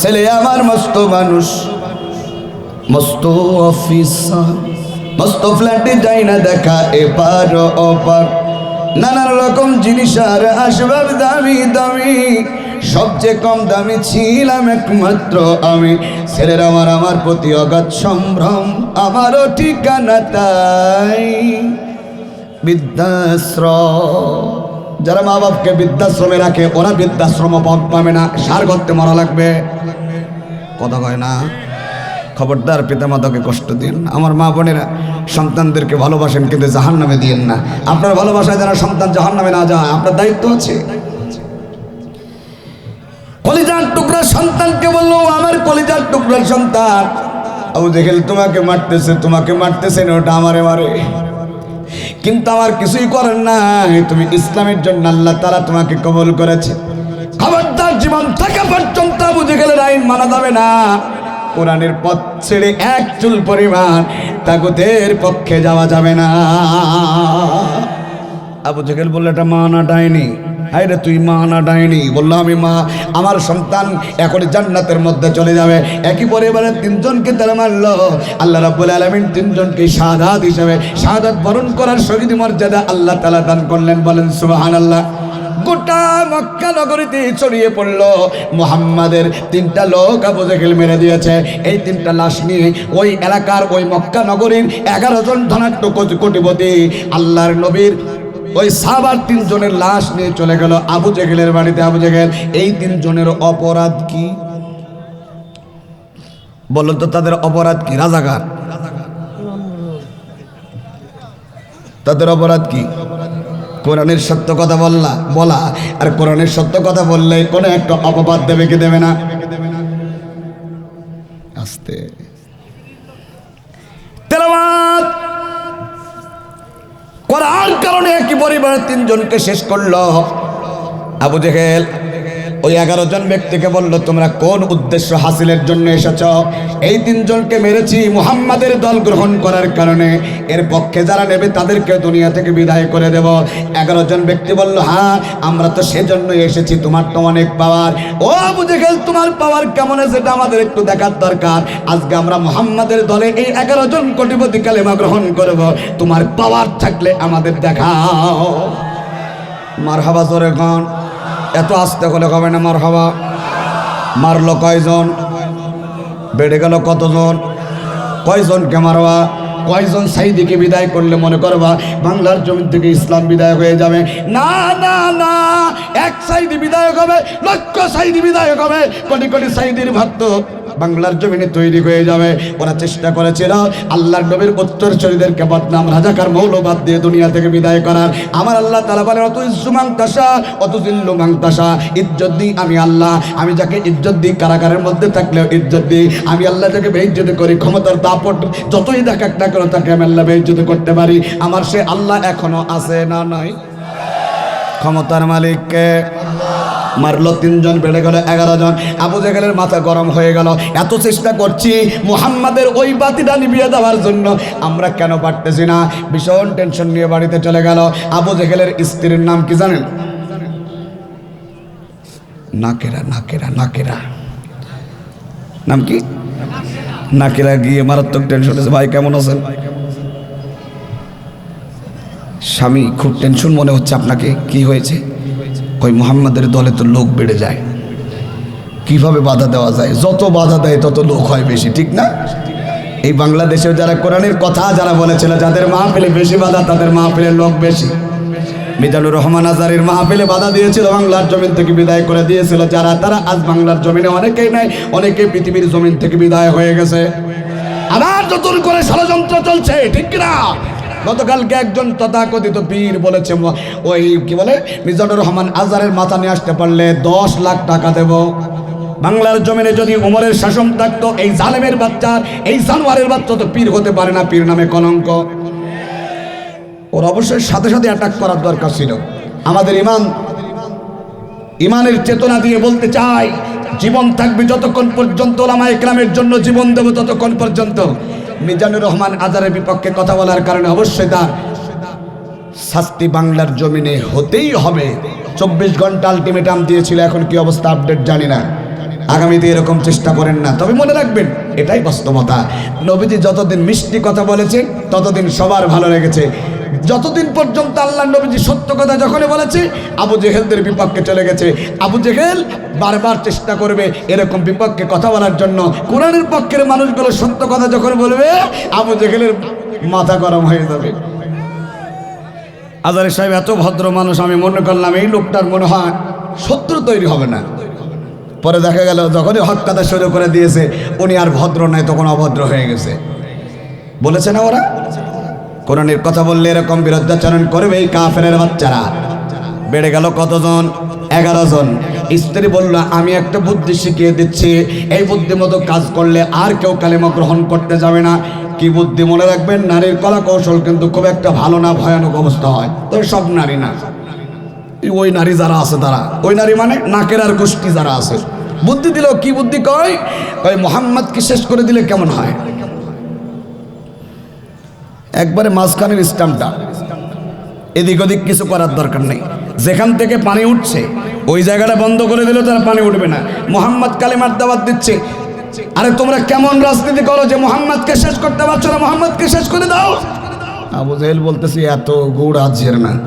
ছেলে আমার মস্ত মানুষ। মস্ত অফিসার মস্ত ফ্ল্যাটে যাই না দেখা, এপার ওপার। নানান রকম জিনিস আর আসবাব দামি দামি। সবচেয়ে কম দামি ছিলাম একমাত্র আমি। ছেলের আমার আমার প্রতি অগাধ সম্ভ্রম, আমারও ঠিকানা তাই। বৃদ্ধাশ্রম। যারা মা বাপকে বৃদ্ধাশ্রমে রাখে, ওরা বৃদ্ধাশ্রম পাবে না, সার করতে মরা লাগবে। কথা কয় না? খবরদার পিতামাতাকে কষ্ট দিন আমার মা বোনেরা সন্তানদেরকে ভালোবাসেন, কিন্তু জাহান নামে দিয়েন না। আপনার ভালোবাসায় যারা সন্তান জাহান নামে না যায়, আপনার দায়িত্ব আছে। কলিজার টুকরা সন্তানকে বলল আমার কলিজার টুকরার সন্তান। আবু দেখেল তোমাকে মারতেছে তোমাকে মারতেছে না, ওটা আমারে মারে। কিন্তু আমার কিছুই করেন নাই। তুমি ইসলামের জন্য আল্লাহ তারা তোমাকে কবল করেছে। খবরদার জীবন থাকা পর্যন্ত বুঝে গেলে আইন মানা যাবে না। কোরআনের পথ ছেড়ে এক চুল পরিমাণ তাগুতের পক্ষে যাওয়া যাবে না। আবু জেগেল বললে এটা মানা ডাইনি হাই রে তুই মা না ডাইনি? বলল আমি মা, আমার সন্তান এখন জান্নাতের মধ্যে চলে যাবে। একই পরিবারের তিনজনকে তারা মারল। আল্লাহ রাব্বুল আলামিন তিনজনকে শাহাদাত হিসাবে, শাহাদাত বরণ করার শহীদ মর্যাদা আল্লাহ তালা দান করলেন, বলেন সুবাহান আল্লাহ গোটা মক্কা নগরীতে ছড়িয়ে পড়ল। মুহাম্মাদের তিনটা লোক আবু জেহেল মেরে দিয়েছে। এই তিনটা লাশ নিয়ে ওই এলাকার ওই মক্কা নগরীর এগারো জন ধনাট্য কোটি- কোটিপতি আল্লাহর নবীর ওই সাবার তিনজনের লাশ নিয়ে চলে গেল আবু জেগেলের বাড়িতে। আবু জেগেল এই তিনজনের অপরাধ কি? বলো তো, তাদের অপরাধ কি? রাজাকার। তাদের অপরাধ কি? কোরআনের সত্য কথা বললা, বলা, আর কোরআনের সত্য কথা বললে কোনো একটা অপবাদ দেবে কি দেবে না? আস্তে। তেলাওয়াত! করার কারণে একই পরিবারের তিনজনকে শেষ করল। আবু জেহেল ওই এগারো জন ব্যক্তিকে বলল, তোমরা কোন উদ্দেশ্য হাসিলের জন্য এসেছ? এই তিনজনকে মেরেছি মুহাম্মাদের দল গ্রহণ করার কারণে। এর পক্ষে যারা নেবে তাদেরকে দুনিয়া থেকে বিদায় করে দেব। এগারো জন ব্যক্তি বলল হ্যাঁ আমরা তো সেজন্যই এসেছি, তোমার তো অনেক পাওয়ার। ও বুঝে গেল তোমার পাওয়ার কেমন সেটা আমাদের একটু দেখার দরকার। আজকে আমরা মুহাম্মাদের দলে এই এগারো জন কোটিপতি কালেমা গ্রহণ করব। তোমার পাওয়ার থাকলে আমাদের দেখাও। মার হাবা জোরে এত আস্তে হলে কবে না মার হাওয়া মারলো কয়জন? বেড়ে গেল কতজন? কয়জনকে মারবা? কয়জন সাইদিকে বিদায় করলে মনে করবা বাংলার জমি থেকে ইসলাম বিদায় হয়ে যাবে? না না না। এক সাইদি বিদায় হবে, লক্ষ সাইদি বিদায় হবে। কোটি কোটি সাইদির ভক্ত বাংলার জমিনে তৈরি হয়ে যাবে। ওরা চেষ্টা করেছিল আল্লাহর নবীর উত্তরসূরিদেরকে বদনাম, রাজাকার মৌলবাদ দিয়ে দুনিয়া থেকে বিদায় করার। আমার আল্লাহ তালা বলে অত ইজ্জু মাংতাসা অত জিল্লু মাংতাসা ইজ্জত দিই আমি আল্লাহ। আমি যাকে ইজ্জত দিই কারাগারের মধ্যে থাকলেও ইজ্জত দিই। আমি আল্লাহ যাকে বেইজ্জত করি, ক্ষমতার দাপট যতই দেখাক না কেন তাকে আমি আল্লাহ বেইজ্জত করতে পারি। আমার সে আল্লাহ এখনও আছে না নয় ক্ষমতার মালিককে মারলো তিনজন, বেড়ে গেল এগারো জন। আবু জেগেলের মাথা গরম হয়ে গেল। এত চেষ্টা করছি মুহাম্মাদের ওই বাতিটা নিভিয়ে দেওয়ার জন্য। আমরা কেন পারতেছি না? ভীষণ টেনশন নিয়ে বাড়িতে চলে গেল। আবু জেগেলের স্ত্রীর নাম কি জানেন? নাকেরা নাকেরা নাকেরা। নাম কি? নাকেরা গিয়ে মারাত্মক টেনশন হয়েছে ভাই, কেমন আছেন? স্বামী খুব টেনশন মনে হচ্ছে আপনাকে। কি হয়েছে? ওই মুহাম্মাদের দলে তো লোক বেড়ে যায়। কীভাবে বাধা দেওয়া যায়? যত বাধা দেয়, তত লোক হয় বেশি, ঠিক না? এই বাংলাদেশেও যারা কোরআনের কথা, যারা বলেছিল যাদের মাহফিলে বেশি বাধা, তাদের মাহফিলের লোক বেশি। মিজানুর রহমান আজারের মাহফিলে বাধা দিয়েছিল, বাংলার জমিন থেকে বিদায় করে দিয়েছিল যারা। তারা আজ বাংলার জমিনে অনেকেই নাই, অনেকেই পৃথিবীর জমিন থেকে বিদায় হয়ে গেছে। আবার নতুন করে ষড়যন্ত্র চলছে, ঠিক না গতকালকে একজন তথাকথিত বীর বলেছে ওই কি বলে মিজানুর রহমান আজারের মাথা নিয়ে আসতে পারলে দশ লাখ টাকা দেব। বাংলার জমিনে যদি উমরের শাসন থাকতো, এই জালেমের বাচ্চার এই জানোয়ারের বাচ্চা তো পীর হতে পারে না, পীর নামে কলঙ্ক। ওর অবশ্যই সাথে সাথে অ্যাটাক করার দরকার ছিল। আমাদের ইমান ইমানের চেতনা দিয়ে বলতে চাই জীবন থাকবে যতক্ষণ পর্যন্ত ওলামা ইকরামের জন্য জীবন দেব ততক্ষণ পর্যন্ত। মিজানুর রহমান আজারের বিপক্ষে কথা বলার কারণে অবশ্যই তার শাস্তি বাংলার জমিনে হতেই হবে। চব্বিশ ঘণ্টা আলটিমেটাম দিয়েছিল, এখন কি অবস্থা আপডেট জানি না। আগামীতে এরকম চেষ্টা করেন না। তবে মনে রাখবেন, এটাই বাস্তবতা। নবীজি যতদিন মিষ্টি কথা বলেছেন, ততদিন সবার ভালো লেগেছে। যতদিন পর্যন্ত আল্লাহ নবীজি সত্য কথা যখনই বলেছে, আবু জেহেলদের বিপক্ষে চলে গেছে। আবু জেহেল বারবার চেষ্টা করবে এরকম বিপক্ষে কথা বলার জন্য। কোরআনের পক্ষের মানুষগুলো সত্য কথা যখন বলবে, আবু জেহেলের মাথা গরম হয়ে যাবে। আজারে সাহেব, এত ভদ্র মানুষ, আমি মনে করলাম এই লোকটার মনে হয় শত্রু তৈরি হবে না। পরে দেখা গেল, যখনই হক কথা শুরু করে দিয়েছে, উনি আর ভদ্র নয়, তখন অভদ্র হয়ে গেছে। বলেছে না ওরা? কোরআনের কথা বললে এরকম বিরুদ্ধাচরণ করবে এই কাফের বাচ্চারা। বেড়ে গেল কতজন? এগারো জন। স্ত্রী বলল, আমি একটা বুদ্ধি শিখিয়ে দিচ্ছি। এই বুদ্ধি মতো কাজ করলে আর কেউ কালেমা গ্রহণ করতে যাবে না। কি বুদ্ধি মনে রাখবেন? নারীর কলা কৌশল কিন্তু খুব একটা ভালো না, ভয়ানক অবস্থা হয়। তবে সব নারী না। ওই নারী যারা আছে তারা। ওই নারী মানে নাকের আর গোষ্ঠী যারা আছে। বুদ্ধি দিল কি বুদ্ধি কয়? কয়, মোহাম্মদকে শেষ করে দিলে কেমন হয়? একবারে মাঝখানের স্টাম্পটা এদিক ওদিক কিছু করার দরকার নেই। যেখান থেকে পানি উঠছে, ওই জায়গাটা বন্ধ করে দিলে তারা পানি উঠবে না। মোহাম্মদ কালিমার দাবাত দিচ্ছে। আরে তোমরা কেমন রাজনীতি করো যে মোহাম্মদকে শেষ করতে পারছ না? মোহাম্মদকে শেষ করে দাও। আবু জাহেল বলতেছি, এত গুড় আজের না।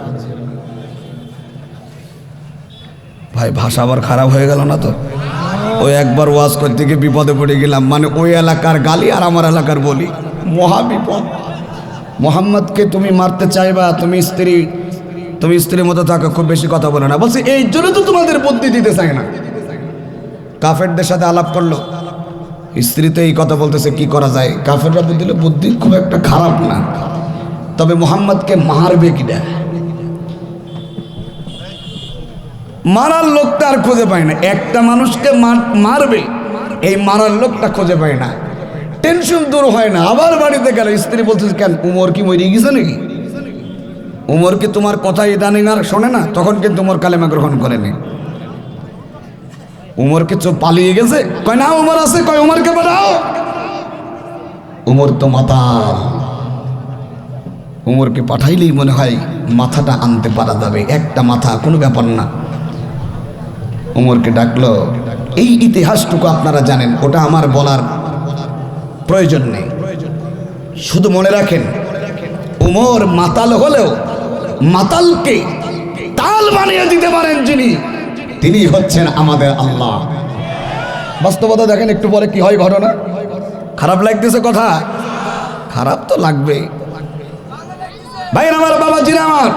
ভাই, ভাষা আবার খারাপ হয়ে গেল না তো? ওই একবার ওয়াজ করতে গিয়ে বিপদে পড়ে গেলাম। মানে ওই এলাকার গালি আর আমার এলাকার বলি। মহা বিপদ। মোহাম্মদকে তুমি মারতে চাইবা, তুমি স্ত্রী, তুমি স্ত্রীর মতো থাকো, খুব বেশি কথা বলে না। বলছি, এই জন্য তো তোমাদের বুদ্ধি দিতে চাই না। কাফেরদের সাথে আলাপ করল। স্ত্রী তো এই কথা বলতেছে, কি করা যায়? কাফেররা বুদ্ধি বুদ্ধি খুব একটা খারাপ না। তবে মোহাম্মদকে মারবে কিনা মারার লোকটা আর খুঁজে পায় না। একটা মানুষকে মার- মারবে, এই মারার লোকটা খুঁজে পায় না। টেনশন দূর হয় না। আবার বাড়িতে গেল। স্ত্রী বলতেছে কেন, উমর কি মরে গেছে নাকি? উমর কি তোমার কথা ইদানিং আর শোনে না? তখন কিন্তু উমর কালেমা গ্রহণ করেনি। উমর কি চোখ পালিয়ে গেছে? কয়, না, উমর আছে। কয়, উমরকে বাড়াও উমর তো মাতা উমরকে পাঠাইলেই মনে হয় মাথাটা আনতে পারা যাবে। একটা মাথা কোনো ব্যাপার না। উমরকে ডাকলো, এই ইতিহাসটুকু আপনারা জানেন, ওটা আমার বলার প্রয়োজন নেই। শুধু মনে রাখেন, উমর মাতাল হলেও মাতালকে তাল বানিয়ে দিতে পারেন যিনি, তিনি হচ্ছেন আমাদের আল্লাহ। বাস্তবতা দেখেন একটু পরে কি হয় ঘটনা। খারাপ লাগতেছে কথা? খারাপ তো লাগবেই ভাই আমার বাবা জিরা আমার।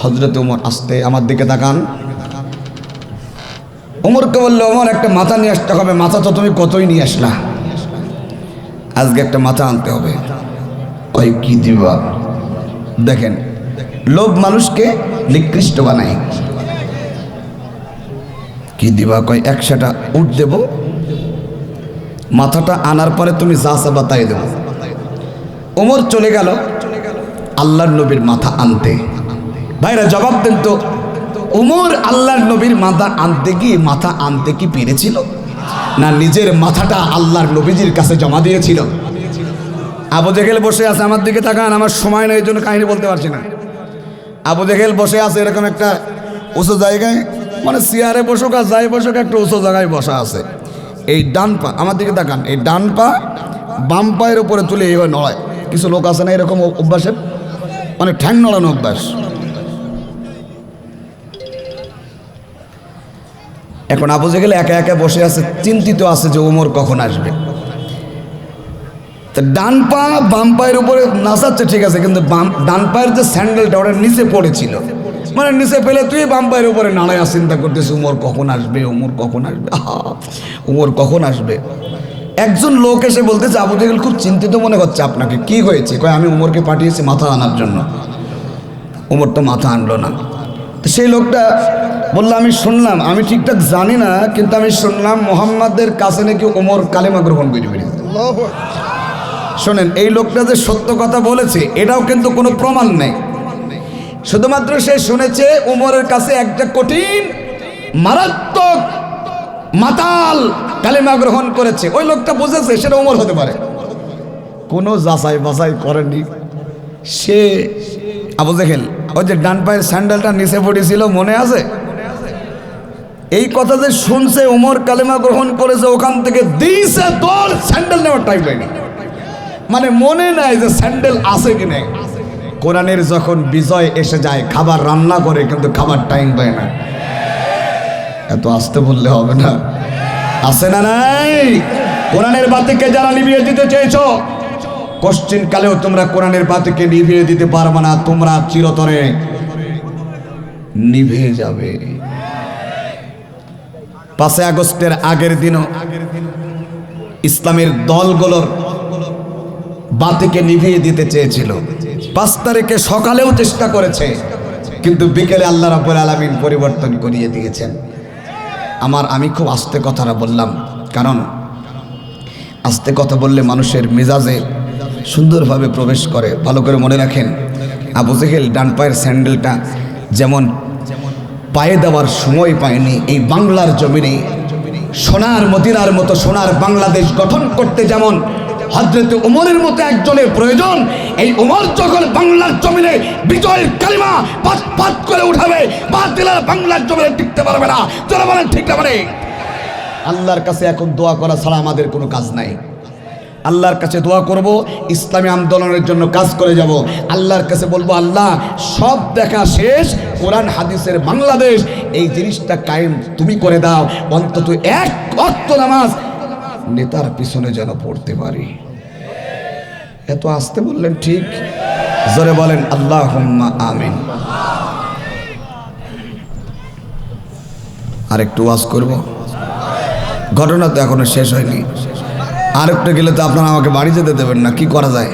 হজরত উমর আসতে আমার দিকে তাকান। উমরকে বলল আমার একটা মাথা নিয়ে আসতে হবে। মাথা তো তুমি কতই নিয়ে আসলা? আজকে একটা মাথা আনতে হবে। ওই কি দিবা? দেখেন, লোভ মানুষকে নিকৃষ্ট বানায়। কি দিবা? কয় একশোটা উঠ দেব। মাথাটা আনার পরে তুমি যা চাবা তাই দেবো। ওমর চলে গেল আল্লাহর নবীর মাথা আনতে। ভাইরা, জবাব দেন তো, উমর আল্লাহর নবীর মাথা আনতে কি মাথা আনতে কি পেরেছিল? না নিজের মাথাটা আল্লাহর নবীজির কাছে জমা দিয়েছিল। আবু জেহেল বসে আছে, আমার দিকে তাকান, আমার সময় নেই জন্য কাহিনী বলতে পারছি না। আবু জেহেল বসে আছে এরকম একটা উঁচু জায়গায় মানে চেয়ারে বসুক আর যাই বসুক, একটা উঁচু জায়গায় বসা আছে। এই ডান পা, আমার দিকে তাকান, এই ডান পা বাম পায়ের উপরে তুলে এইভাবে নড়ায়। কিছু লোক আছে না এরকম অভ্যাসের? মানে ঠ্যাং নড়ানো অভ্যাস। এখন আবু জেহেল একা একা বসে আছে, চিন্তিত আছে যে ওমর কখন আসবে। তা ডান পা বাম পায়ের উপরে নাচাচ্ছে, ঠিক আছে, কিন্তু বাম ডান পায়ের যে স্যান্ডেলটা ওটা নিচে পড়েছিল। মানে নিচে পেলে তুই বাম পায়ের উপরে নাড়াইয়া চিন্তা করতেছিস, উমর কখন আসবে, উমর কখন আসবে উমর কখন আসবে? একজন লোক এসে বলতেছে, আবু জেহেল খুব চিন্তিত মনে হচ্ছে আপনাকে, কি হয়েছে? কয়, আমি উমরকে পাঠিয়েছি মাথা আনার জন্য। উমর তো মাথা আনলো না। সেই লোকটা বলল আমি শুনলাম আমি ঠিকঠাক জানি না কিন্তু আমি শুনলাম মোহাম্মদের কাছে নাকি ওমর কালেমা গ্রহণ করে ফেলেছে। শোনেন এই লোকটা যে সত্য কথা বলেছে এটাও কিন্তু কোনো প্রমাণ নেই। শুধুমাত্র সে শুনেছে উমরের কাছে একটা কঠিন মারাত্মক মাতাল কালেমা গ্রহণ করেছে। ওই লোকটা বুঝেছে সেটা উমর হতে পারে। কোনো যাচাই বাছাই করেনি। সে আবু জেহেল, ওই যে ডান পায়ের স্যান্ডেলটা নিচে পড়েছিল, মনে আছে? এই কথা যে শুনছে, উমর কালেমা গ্রহণ করেছে, ওখান থেকে দিয়েছে তোর স্যান্ডেল নেওয়ার টাইম হয়নি মানে মনে নাই যে স্যান্ডেল আছে কি নেই। কোরআনের যখন বিজয় এসে যায়, খাবার রান্না করে, কিন্তু খাবার টাইম পায় না। এত আসতে বললে হবে না। আছে না নাই? কোরআনের বাতিকে যারা নিবিয়ে দিতে চেয়েছো কোশ্চিন কালেও তোমরা কোরআনের বাতিকে নিভিয়ে দিতে পারবে না, তোমরা চিরতরে নিভে যাবে। পাঁচে আগস্টের আগের দিনও ইসলামের দলগুলোর বাতিকে নিভিয়ে দিতে চেয়েছিল। পাঁচ তারিখে সকালেও চেষ্টা করেছে, কিন্তু বিকেলে আল্লাহ রাব্বুল আলামিন পরিবর্তন করিয়ে দিয়েছেন। আমার, আমি খুব আস্তে কথাটা বললাম, কারণ আস্তে কথা বললে মানুষের মেজাজে সুন্দরভাবে প্রবেশ করে, ভালো করে মনে রাখেন, আবু জেহেল ডান পায়ের স্যান্ডেলটা যেমন পায়ে দেওয়ার সময় পায়নি, এই বাংলার জমিনে, সোনার মদিনার মতো সোনার বাংলাদেশ গঠন করতে যেমন হজরত উমরের মতো একজনের প্রয়োজন, এই উমর যখন বাংলার জমিনে বিজয়ের কালিমা পাত পাত করে উঠাবে বাতিলের বাংলার জমিনে টিকতে পারবে না। যারা বলেন, ঠিক না মানে আল্লাহর কাছে এখন দোয়া করা ছাড়া আমাদের কোনো কাজ নাই। আল্লাহর কাছে দোয়া করব, ইসলামী আন্দোলনের জন্য কাজ করে যাব। আল্লাহর কাছে বলব, আল্লাহ, সব দেখা শেষ, কোরআন, হাদিসের বাংলাদেশ, এই জিনিসটা কায়েম তুমি করে দাও। অন্তত এক অক্ত নামাজ নেতার পিছনে যেন পড়তে পারি। এত আসতে বললেন ঠিক? জোরে বলেন আল্লাহ আমিন। আর একটু ওয়াজ করব। ঘটনা তো এখনও শেষ হয়নি। আর একটু গেলে তো আপনারা আমাকে বাড়ি যেতে দেবেন না কি করা যায়?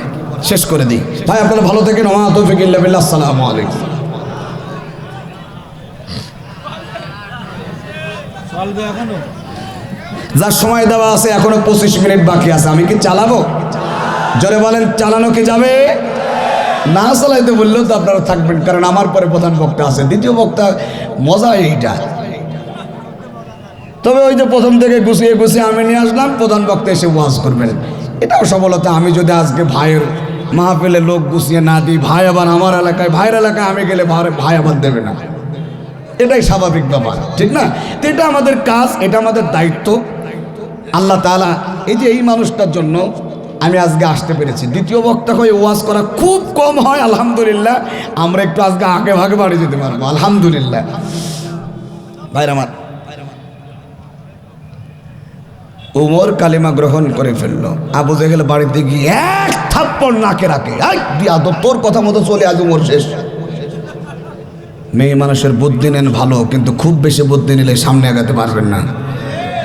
শেষ করে দিই। ভাই আপনারা ভালো থাকেন ওমা তৌফিক আসসালামু আলাইকুম। যার সময় দেওয়া আছে এখনও পঁচিশ মিনিট বাকি আছে। আমি কি চালাবো? জোরে বলেন চালানো কি যাবে? না চালাইতে বললেও তো আপনারা থাকবেন কারণ আমার পরে প্রধান বক্তা আছে। দ্বিতীয় বক্তা মজা এইটা। তবে ওই যে প্রথম থেকে গুছিয়ে গুছিয়ে আমি নিয়ে আসলাম, প্রধান বক্তা এসে ওয়াজ করবেন। এটাও সফলতা। আমি যদি আজকে ভাইয়ের মাহফিলে লোক গুছিয়ে না দিই, ভাই আবার আমার এলাকায়, ভাইয়ের এলাকায় আমি গেলে ভাই- আবার দেবে না। এটাই স্বাভাবিক ব্যাপার, ঠিক না? তো এটা আমাদের কাজ, এটা আমাদের দায়িত্ব। আল্লাহ তাআলা, এই যে এই মানুষটার জন্য আমি আজকে আসতে পেরেছি। দ্বিতীয় বক্তা হয়ে ওয়াজ করা খুব কম হয়, আলহামদুলিল্লাহ। আমরা একটু আজকে আগে ভাগে বাড়ি যেতে পারব, আলহামদুলিল্লাহ। ভাইর আমার উমর কালিমা গ্রহণ করে ফেলল। আবু জেহেল বাড়িতে গিয়ে এক থাপ্পড় নাকে রাখে। তোর কথা মতো চলে আজ উমর শেষ। মেয়ে মানুষের বুদ্ধি নেন ভালো, কিন্তু খুব বেশি বুদ্ধি নিলে সামনে আগাতে পারবেন না।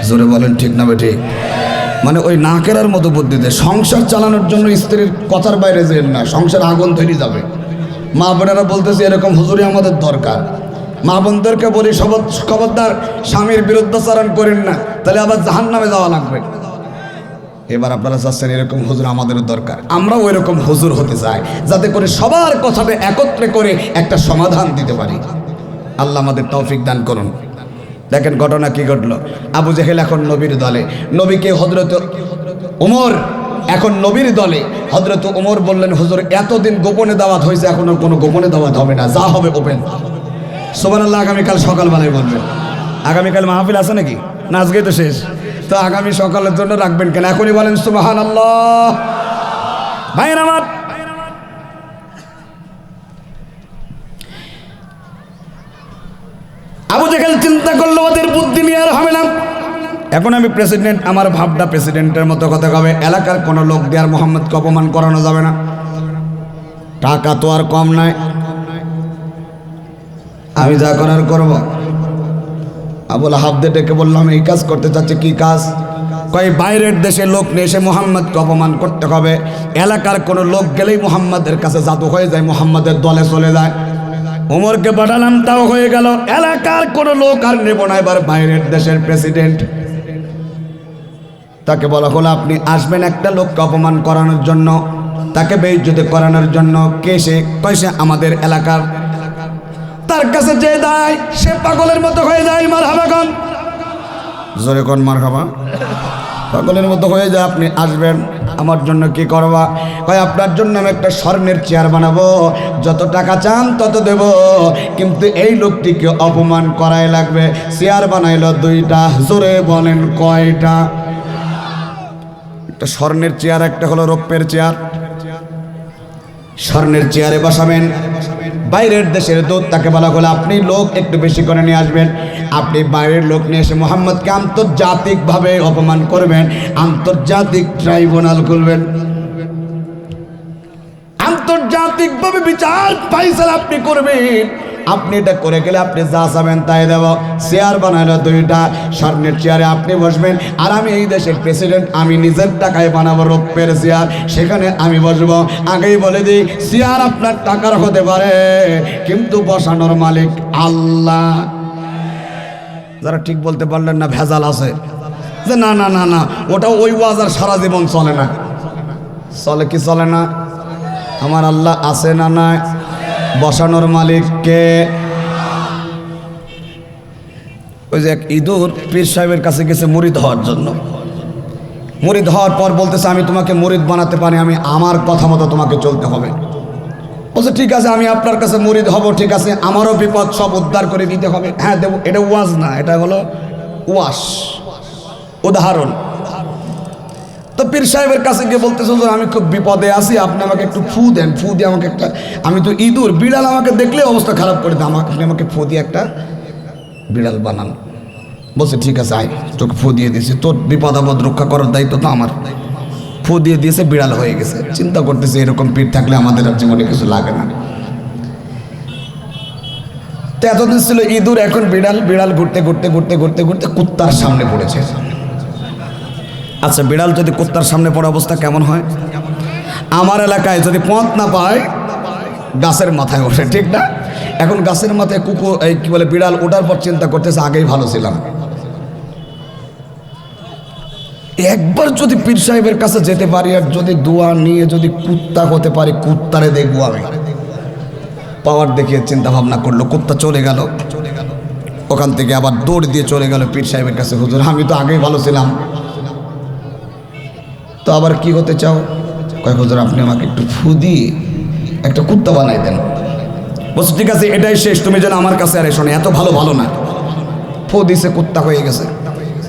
জোরে বলেন, ঠিক না বে ঠিক মানে ওই না কেরার মতো বুদ্ধি দেয় সংসার চালানোর জন্য স্ত্রীর কথার বাইরে যেন না, সংসার আগুন তৈরি যাবে। মা বোনেরা বলতেছে, এরকম হুজুরি আমাদের দরকার। মা বোনদেরকে বলি, শপথ খবরদার, স্বামীর বিরুদ্ধাচারণ করেন না। তাহলে আবার জাহান নামে যাওয়া লাগবে। এবার আপনারা চাচ্ছেন এরকম হুজুর আমাদেরও দরকার। আমরাও ওই রকম হুজুর হতে চাই, যাতে করে সবার কথাটা একত্রে করে একটা সমাধান দিতে পারি। আল্লাহ আমাদের তৌফিক দান করুন। দেখেন ঘটনা কি ঘটলো? আবু জেহেল এখন নবীর দলে। নবীকে হজরত উমর এখন নবীর দলে। হজরত উমর বললেন, হুজুর, এতদিন গোপনে দাওয়াত হয়েছে, এখন আর কোনো গোপনে দাওয়াত হবে না, যা হবে ওপেন। সোমান আল্লাহ আগামীকাল সকালবেলায় বলবেন। আগামীকাল মাহফিল আছে নাকি? না আজকেই তো শেষ। তো আগামী সকালের জন্য রাখবেন কেন? এখনই বলেন সুবাহান আল্লাহ ভাইয়ের আমার। আবু জেহেল চিন্তা করল, ওদের বুদ্ধি নিয়ে আর হবে না। এখন আমি প্রেসিডেন্ট আমার ভাবটা প্রেসিডেন্টের মতো কথা কবে? এলাকার কোনো লোক দিয়ে আর মোহাম্মদকে অপমান করানো যাবে না। টাকা তো আর কম নাই আমি যা করার করব। আবুল হাবদে ডেকে বললাম, এই কাজ করতে চাচ্ছে কি কাজ? কয়, বাইরের দেশে লোক নিয়ে এসে মোহাম্মদকে অপমান করতে হবে। এলাকার কোনো লোক গেলেই মোহাম্মদের কাছে জাদু হয়ে যায়, মোহাম্মদের দলে চলে যায়। ওমরকে পাঠালাম তাও হয়ে গেল। এলাকার কোনো লোক আর নেব না এবার বাইরের দেশের প্রেসিডেন্ট। তাকে বলা হলো, আপনি আসবেন একটা লোককে অপমান করানোর জন্য, তাকে বেইজ্জতি করানোর জন্য। কে সে? কয়, সে আমাদের এলাকার তার কাছে যে দেয়, সে পাগলের মতো হয়ে যায় মার হাবাগন জোরে কোন মার খাবা পাগলের মতো হয়ে যায় আপনি আসবেন। আমার জন্য কি করবা? কয় আপনার জন্য আমি একটা স্বর্ণের চেয়ার বানাবো। যত টাকা চান তত দেব। কিন্তু এই লোকটিকে অপমান করাই লাগবে। চেয়ার বানাইলো দুইটা, জোরে বলেন কয়টা? একটা স্বর্ণের চেয়ার, একটা হলো রৌপ্যের চেয়ার। স্বর্ণের চেয়ারে বসাবেন। বাইরের দেশের দূত তাকে বলা হলো, আপনি লোক একটু বেশি করে নিয়ে আসবেন। আপনি বাইরের লোক নিয়ে এসে মোহাম্মদকে আন্তর্জাতিকভাবে অপমান করবেন, আন্তর্জাতিক ট্রাইব্যুনাল খুলবেন। আন্তর্জাতিকভাবে বিচার ফাইসাল আপনি করবেন। আপনি এটা করে গেলে আপনি যা চাবেন তাই দেব। চেয়ার বানাইলো দুইটা, স্বর্ণের চেয়ারে আপনি বসবেন। আর আমি এই দেশের প্রেসিডেন্ট আমি নিজের টাকায় বানাবো রৌপ্যের চেয়ার সেখানে আমি বসবো। আগেই বলে দিই চেয়ার আপনার টাকার হতে পারে, কিন্তু বসানোর মালিক আল্লাহ। যারা ঠিক বলতে পারলেন না, ভেজাল আছে। যে না না না না, ওটা ওই ওয়াজ আর সারা জীবন চলে না। চলে কি চলে না? আমার আল্লাহ আছে না নাই? বসানোর মালিককে। ওই যে এক ইঁদুর পীর সাহেবের কাছে গেছে মুরিদ হওয়ার জন্য। মুরিদ হওয়ার পর বলতেছে, আমি তোমাকে মুরিদ বানাতে পারি, আমি আমার কথা মতো তোমাকে চলতে হবে। বলছে, ঠিক আছে, আমি আপনার কাছে মুরিদ হব, ঠিক আছে, আমারও বিপদ, সব উদ্ধার করে দিতে হবে। হ্যাঁ দেবো, এটা ওয়াজ না, এটা হলো ওয়াস উদাহরণ। তো পীর সাহেবের কাছে গিয়ে বলতেছে আমি খুব বিপদে আছি, আপনি আমাকে একটু ফু দেন, ফু দিয়ে আমাকে একটা, আমি তো ইঁদুর, বিড়াল আমাকে দেখলে অবস্থা খারাপ করে দেয়, আমাকে, আপনি আমাকে ফু দিয়ে একটা বিড়াল বানান। বলছে, ঠিক আছে, আয়, তোকে ফু দিয়ে দিয়েছি, তোর বিপদ আপদ রক্ষা করার দায়িত্ব তো আমার। ফু দিয়ে দিয়েছে, বিড়াল হয়ে গেছে। চিন্তা করতেছে, এরকম পীর থাকলে আমাদের আর জীবনে কিছু লাগে না। তো এতদিন ছিল ইঁদুর, এখন বিড়াল বিড়াল ঘুরতে ঘুরতে ঘুরতে ঘুরতে ঘুরতে, কুত্তার সামনে পড়েছে। আচ্ছা বিড়াল যদি কুত্তার সামনে পড়া অবস্থা কেমন হয়? আমার এলাকায় যদি পথ না পায়, গাছের মাথায় ওঠে, ঠিক না? এখন গাছের মাথায় কুকুর, এই কি বলে, বিড়াল ওঠার পর চিন্তা করতেছে, আগেই ভালো ছিলাম। একবার যদি পীর সাহেবের কাছে যেতে পারি আর যদি দোয়া নিয়ে যদি কুত্তা হতে পারি, কুত্তারে দেখব আমি। পাওয়ার দেখিয়ে চিন্তা ভাবনা করল, কুত্তা চলে গেল। ওখান থেকে আবার দৌড় দিয়ে চলে গেল পীর সাহেবের কাছে, হুজুর, আমি তো আগেই ভালো ছিলাম। তো আবার কি হতে চাও? কয়েক হুজুর, আপনি আমাকে একটু ফু দিয়ে একটা কুত্তা বানাই দেন। বলছে, ঠিক আছে, এটাই শেষ। তুমি যেন আমার কাছে আর এসো না, এত ভালো ভালো না। ফু দিছে কুত্তা হয়ে গেছে।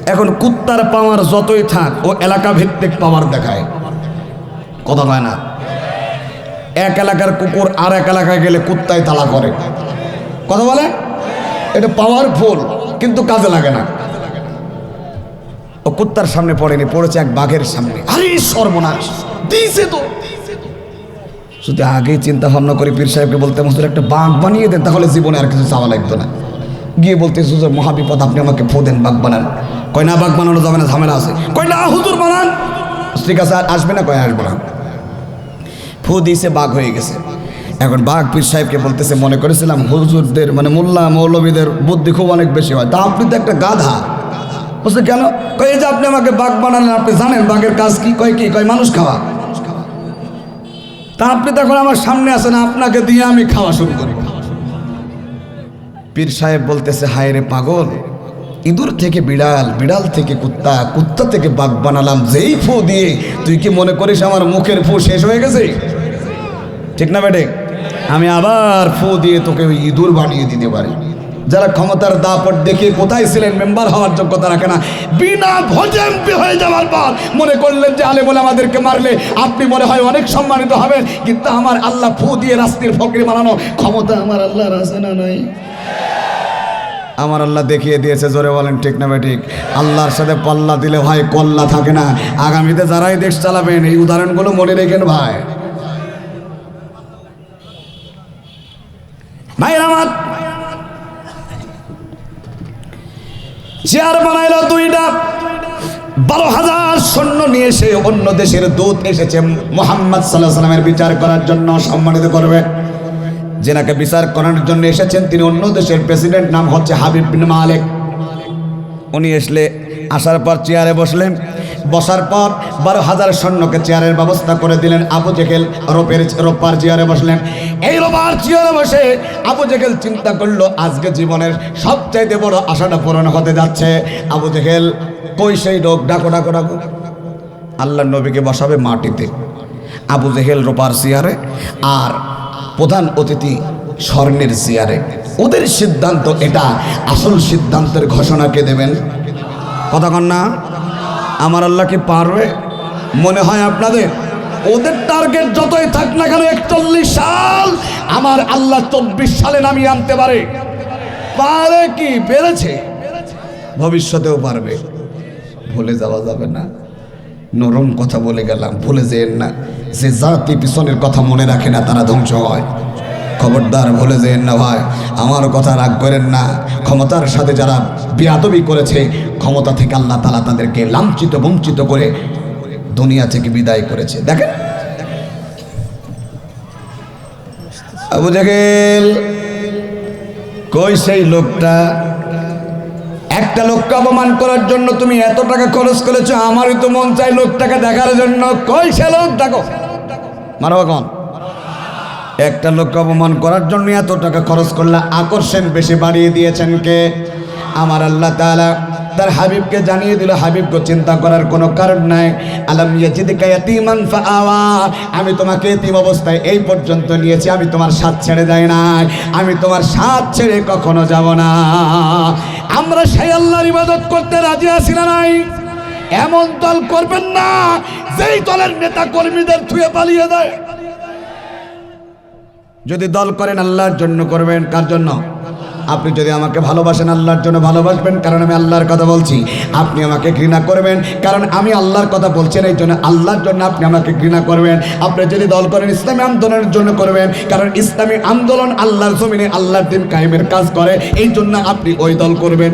এখন কুত্তার পাওয়ার যতই থাক, ও এলাকা ভিত্তিক পাওয়ার দেখায়। কথা হয় না? এক এলাকার কুকুর আর এক এলাকায় গেলে কুত্তায় তালা করে। কথা বলে? এটা পাওয়ারফুল কিন্তু কাজে লাগে না। কুত্তার সামনে পড়েনি, পড়েছে এক বাঘের সামনে। আরে সর্বনাশ। দিয়েছে তো। যদি আগেই চিন্তা ভাবনা করে পীর সাহেবকে বলতে হুজুর একটা বাঘ বানিয়ে দেন, তাহলে জীবনে আর কিছু চাওয়া লাগতো না। গিয়ে বলতে, হুজুর, মহাবিপদ, আপনি আমাকে ফোদেন বাঘ বানান। কয়, না, বাঘ বানানো যাবে না, ঝামেলা আছে। কয়, না, হুজুর, বানান। ঠিক আছে, আর আসবে না? কয়, আসব না। ফু দিয়েছে, বাঘ হয়ে গেছে। এখন বাঘ পীর সাহেবকে বলতেছে, মনে করেছিলাম হুজুরদের মানে মোল্লা, মৌলবীদের বুদ্ধি খুব অনেক বেশি হয়। তা আপনি তো একটা গাধা বলছে, কেন? কয় যে আপনি আমাকে বাঘ বানালেন, আপনি জানেন বাঘের কাজ কি? কয় কি? কয়, মানুষ খাওয়া। তা আপনি তো এখন আমার সামনে আছেন, আপনাকে দিয়ে আমি খাওয়া শুরু করব পীর সাহেব বলতেছে, হায় রে পাগল, ইঁদুর থেকে বিড়াল বিড়াল থেকে কুত্তা কুত্তা থেকে বাঘ বানালাম, যেই ফু দিয়ে তুই কি মনে করিস আমার মুখের ফু শেষ হয়ে গেছে? ঠিক না বেটে আমি আবার ফু দিয়ে তোকে ওই ইঁদুর বানিয়ে দিতে পারি। যারা ক্ষমতার দাপট দেখিয়ে কোথায় ছিলেন, মেম্বার হওয়ার যোগ্যতা রাখে না। বিনা ভোজে হয়ে যাওয়ার পর মনে করলেন যে আলে বলে আমাদেরকে মারলে আপনি মনে হয় অনেক সম্মানিত হবেন, কিন্তু আমার আল্লাহ ফু দিয়ে রাস্তির ফকরি বানানো ক্ষমতা আমার আল্লাহর আছে না নাই? আমার আল্লাহ দেখিয়ে দিয়েছে, জোরে বলেন ঠিক না ঠিক? আল্লাহর সাথে পাল্লা দিলে ভাই কল্লা থাকে না। আগামীতে যারাই দেশ চালাবেন, এই উদাহরণগুলো মনে রেখেন ভাই। ভাইয়ের আমার চেয়ার বানাইলো দুইটা। বারো হাজার সৈন্য নিয়ে এসে অন্য দেশের দূত এসেছে। মোহাম্মদ সাল্লাহ সাল্লামের বিচার করার জন্য সম্মানিত করবে। যেনাকে বিচার করার জন্য এসেছেন তিনি অন্য দেশের প্রেসিডেন্ট, নাম হচ্ছে হাবিব বিন মালিক। উনি এসলে আসার পর চেয়ারে বসলেন। বসার পর বারো হাজার সৈন্যকে চেয়ারের ব্যবস্থা করে দিলেন। আবু জেকেল রোপের রোপার চেয়ারে বসলেন। এই রোপার চেয়ারে বসে আবু জেকেল চিন্তা করল, আজকে জীবনের সবচাইতে বড় আশাটা পূরণ হতে যাচ্ছে। আবু জেকেল কই সেই লোক? ডাকো ডাকো ডাকো। আল্লাহ নবীকে বসাবে মাটিতে। আবু জেহেল রোপার চেয়ারে আর প্রধান অতিথি স্বর্ণের চেয়ারে। ওদের সিদ্ধান্ত এটা। আসল সিদ্ধান্তের ঘোষণা কে দেবেন? কথা না। আমার আল্লাহ কি পারবে? মনে হয় আপনাদের? ওদের টার্গেট যতই থাক না কেন একচল্লিশ সাল আমার আল্লাহ চব্বিশ সালে নামিয়ে আনতে পারে। পারে কি? পেরেছে ভবিষ্যতেও পারবে। ভুলে যাওয়া যাবে না। নরম কথা বলে গেলাম, ভুলে যেন না। যে জাতি পিছনের কথা মনে রাখে না, তারা ধ্বংস হয়। খবরদার ভুলে যেন না ভাই। আমার কথা রাগ করেন না। ক্ষমতার সাথে যারা বিয়াদবি করেছে, ক্ষমতা থেকে আল্লাহ তালা তাদেরকে লাঞ্ছিত, বঞ্চিত করে দুনিয়া থেকে বিদায় করেছে। দেখেন। আবু জাহেল, কই সেই লোকটা? একটা লোককে অপমান করার জন্য তুমি এত টাকা খরচ করেছ, আমারই তো মন চাই লোকটাকে দেখার জন্য। কই সে লোক? দেখো। কন একটা লোককে অপমান করার জন্য এত টাকা খরচ করলে আকর্ষণ বেশি বাড়িয়ে দিয়েছেন কে? আমার আল্লাহ তাআলা তার হাবিবকে জানিয়ে দিল হাবিবকে চিন্তা করার কোনো কারণ নাই। আলাম ইয়াতীমান ফাআওয়া। আমি তোমাকে এতিম অবস্থায় এই পর্যন্ত নিয়েছি। আমি তোমার সাথ ছেড়ে যাই নাই। আমি তোমার সাথ ছেড়ে কখনো যাব না। আমরা সেই আল্লাহর ইবাদত করতে রাজি আছি না নাই? এমন দল করবেন না, যেই দলের নেতা কর্মীদের থুয়ে পালিয়ে দেয় যদি দল করেন আল্লাহর জন্য করবেন, কার জন্য? আপনি যদি আমাকে ভালোবাসেন, আল্লাহর জন্য ভালোবাসবেন, কারণ আমি আল্লাহর কথা বলছি। আপনি আমাকে ঘৃণা করবেন, কারণ আমি আল্লাহর কথা বলছেন এই জন্য আল্লাহর জন্য আপনি আমাকে ঘৃণা করবেন। আপনি যদি দল করেন, ইসলামী আন্দোলনের জন্য করবেন, কারণ ইসলামী আন্দোলন আল্লাহর জমিনে আল্লাহর দিন কায়েমের কাজ করে, এই জন্য আপনি ওই দল করবেন।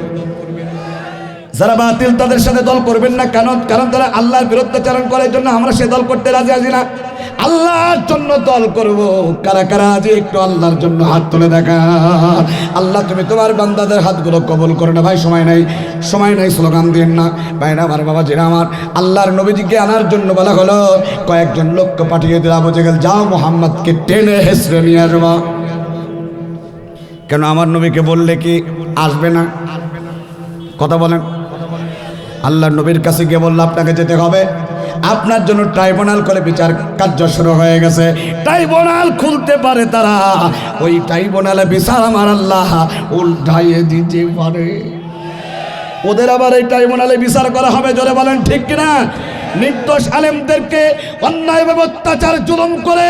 যারা বাতিল তাদের সাথে দল করবেন না কেন? কারণ তারা আল্লাহর বিরুদ্ধাচারণ করার জন্য আমরা সে দল করতে রাজি আছি না। আল্লাহর জন্য দল করব। কারা কারা আজ একটু আল্লাহর জন্য হাত তুলে দেখা। আল্লাহ, তুমি তোমার বান্দাদের হাতগুলো কবল করে না ভাই, সময় নাই। সময় নাই, স্লোগান দিন না। ভাই না, আমার বাবা যেটা আমার। আল্লাহর নবীজিকে আনার জন্য বলা হলো, কয়েকজন লোককে পাঠিয়ে দিল আবু জেগেল যাও মোহাম্মদকে টেনে হেসরে নিয়ে আসবা। কেন আমার নবীকে বললে কি আসবে না? কথা বলেন। আল্লাহ নবীর কাছে গিয়ে বলল, আপনাকে যেতে হবে। আপনার জন্য ট্রাইব্যুনাল করে বিচার কার্য শুরু হয়ে গেছে। ট্রাইব্যুনাল খুলতে পারে তারা। ওই ট্রাইব্যুনালে বিচার আমার আল্লাহ উল্টাইয়ে দিতে পারে। ওদের আবার এই ট্রাইব্যুনালে বিচার করা হবে, জোরে বলেন, ঠিক কিনা? নির্দোষ আলেমদেরকে অন্যায়ভাবে অত্যাচার জুলুম করে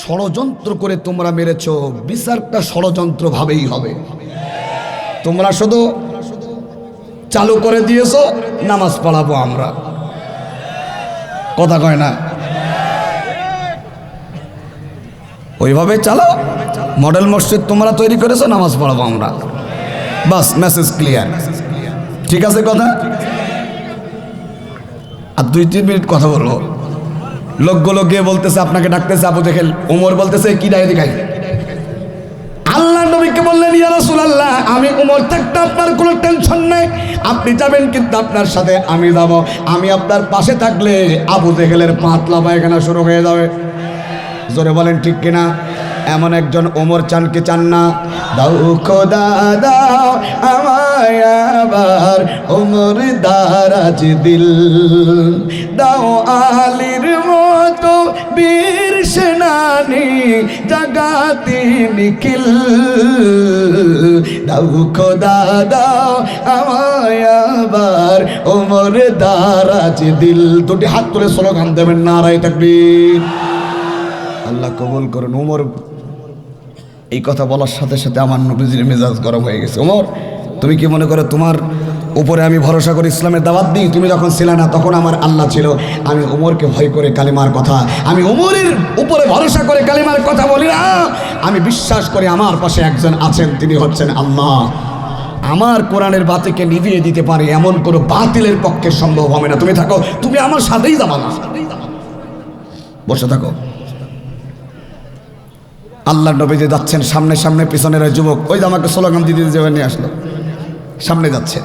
ষড়যন্ত্র করে তোমরা মেরেছ। বিচারটা ষড়যন্ত্র ভাবেই হবে। তোমরা শুধু চালু করে দিয়েছ, নামাজ পড়াবো আমরা। কথা কয় না? ওইভাবে চালাও। মডেল মসজিদ তোমরা তৈরি করেছ, নামাজ পড়াবো আমরা। বাস মেসেজ ক্লিয়ার ঠিক আছে কথা? আর দুই, তিন মিনিট কথা বলব। লোকগুলো গিয়ে বলতেছে, আপনাকে ডাকতেছে, আবু দেখেল ওমর বলতেছে, কি দেখাই আল্লাহ নবীকে বললেন, ইয়া রাসূলুল্লাহ, আমি উমর থাকতে আপনার কোনো টেনশন নেই। আপনি যাবেন কিন্তু আপনার সাথে আমি যাব। আমি আপনার পাশে থাকলে আবু জেহেলের পাতলা পায়খানা শুরু হয়ে যাবে। জোরে বলেন, ঠিক কিনা? এমন একজন ওমর চান কি চান না? দাও খোদা, দাও আমায় আবার ওমর দারাজ দিল। দাও আলীর মতো বীর সেনানি জাগাতি নিখিল। দাও খোদা দাও আমায় আবার ওমর দারাজ দিল। দুটি হাত তুলে স্লোগান দেবেন নারায় তাকবীর। আল্লাহ কবুল করুন, ওমর। এই কথা বলার সাথে সাথে আমার নবীজির মেজাজ গরম হয়ে গেছে। ওমর, তুমি কি মনে করো তোমার উপরে আমি ভরসা করে ইসলামের দাওয়াত দিই, তুমি যখন ছিলে না, তখন আমার আল্লাহ ছিল। আমি উমরকে ভয় করে কালিমার কথা, আমি উমরের উপরে ভরসা করে কালিমার কথা বলি না। আমি বিশ্বাস করি আমার পাশে একজন আছেন, তিনি হচ্ছেন আল্লাহ। আমার কোরআনের বাতিকে নিভিয়ে দিতে পারে এমন কোনো বাতিলের পক্ষে সম্ভব হবে না। তুমি থাকো, তুমি আমার সাথেই যাবা না। বসে থাকো। আল্লাহ নবী যে যাচ্ছেন, সামনে সামনে পিছনের যুবক, ওই যে আমাকে স্লোগান দিতে দিতে নিয়ে আসলো, সামনে যাচ্ছে।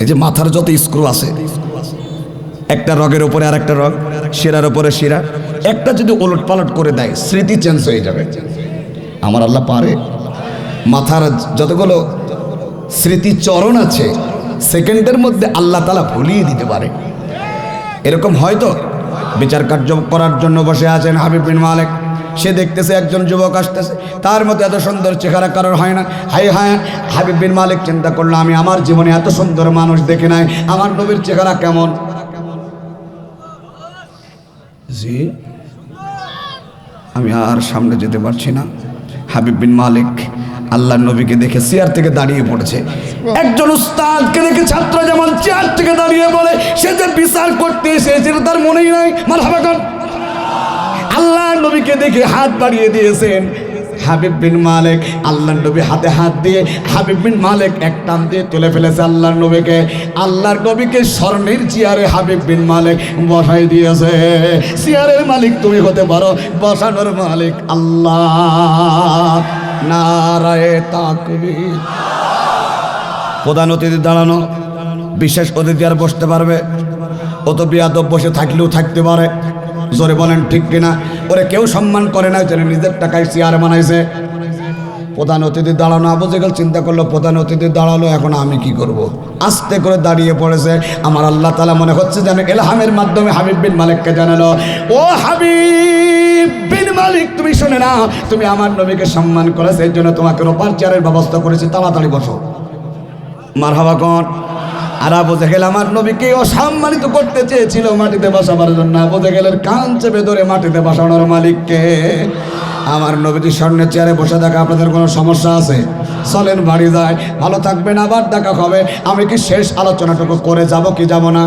এই যে মাথার যত স্ক্রু আছে, একটা রগের উপরে আর একটা রগ, শিরার উপরে শিরা। একটা যদি ওলট পালট করে দেয়, স্মৃতি চেঞ্জ হয়ে যাবে। আমার আল্লাহ পারে। মাথার যতগুলো স্মৃতি চরণ আছে, সেকেন্ডের মধ্যে আল্লাহ তালা ভুলিয়ে দিতে পারে। এরকম হয়তো বিচার কার্য করার জন্য বসে আছেন হাবিব বিন মালিক। সে দেখতেছে একজন যুবক আসতেছে। তার মতো এত সুন্দর চেহারা কারোর হয় না। হাই হায়, হাবিব বিন মালিক চিন্তা করল, আমি আমার জীবনে এত সুন্দর মানুষ দেখে নাই। আমার নবীর চেহারা কেমন? আমি আর সামনে যেতে পারছি না। হাবিব বিন মালিক আল্লাহ নবীকে দেখে চেয়ার থেকে দাঁড়িয়ে পড়েছে। একজন উস্তাদকে দেখে ছাত্র যেমন চেয়ার থেকে দাঁড়িয়ে বলে, সে যে বিচার করতে এসেছিল তার মনেই নাই মার হাবাকান আল্লাহ নবীকে দেখে হাত বাড়িয়ে দিয়েছেন। হাবিব বিন মালিক আল্লাহ নবী হাতে হাত দিয়ে হাবিব বিন মালিক এক টান দিয়ে তুলে ফেলেছে আল্লাহর নবীকে। আল্লাহর নবীকে স্বর্ণের চেয়ারে হাবিব বিন মালিক বসাই দিয়েছে। চেয়ারের মালিক তুমি হতে পারো, বসানোর মালিক আল্লাহ। নারায়ে তাকবীর। প্রধান অতিথি দাঁড়ানো, বিশেষ অতিথি আর বসতে পারবে। অত বিয়াদব বসে থাকলেও থাকতে পারে। জোরে বলেন ঠিক কিনা? ওরে কেউ সম্মান করে না, যেন নিজের টাকায় চেয়ার বানাইছে। প্রধান অতিথি দাঁড়ানো, আবু জেগেল চিন্তা করল, প্রধান অতিথি দাঁড়াল, এখন আমি কি করব। আস্তে করে দাঁড়িয়ে পড়েছে। আমার আল্লাহ তালা মনে হচ্ছে যেন এলহামের মাধ্যমে হাবিব বিন মালিককে জানালো, ও হাবিব বিন মালিক, তুমি শুনে না তুমি আমার নবীকে সম্মান করেছে এই জন্য তোমাকে রোপার চেয়ারের ব্যবস্থা করেছি, তাড়াতাড়ি বসো। মারহাবা কন? আর বোঝা গেল আমার নবীকে অসম্মানিত করতে চেয়েছিল মাটিতে বসাবার জন্য। বোঝা গেল কান চেপে ধরে মাটিতে বসানোর মালিককে। আমার নবীজি স্বর্ণের চেয়ারে বসে থাকা আপনাদের কোনো সমস্যা আছে? চলেন, বাড়ি যায় ভালো থাকবেন, আবার দেখা হবে। আমি কি শেষ আলোচনাটুকু করে যাব কি যাব না?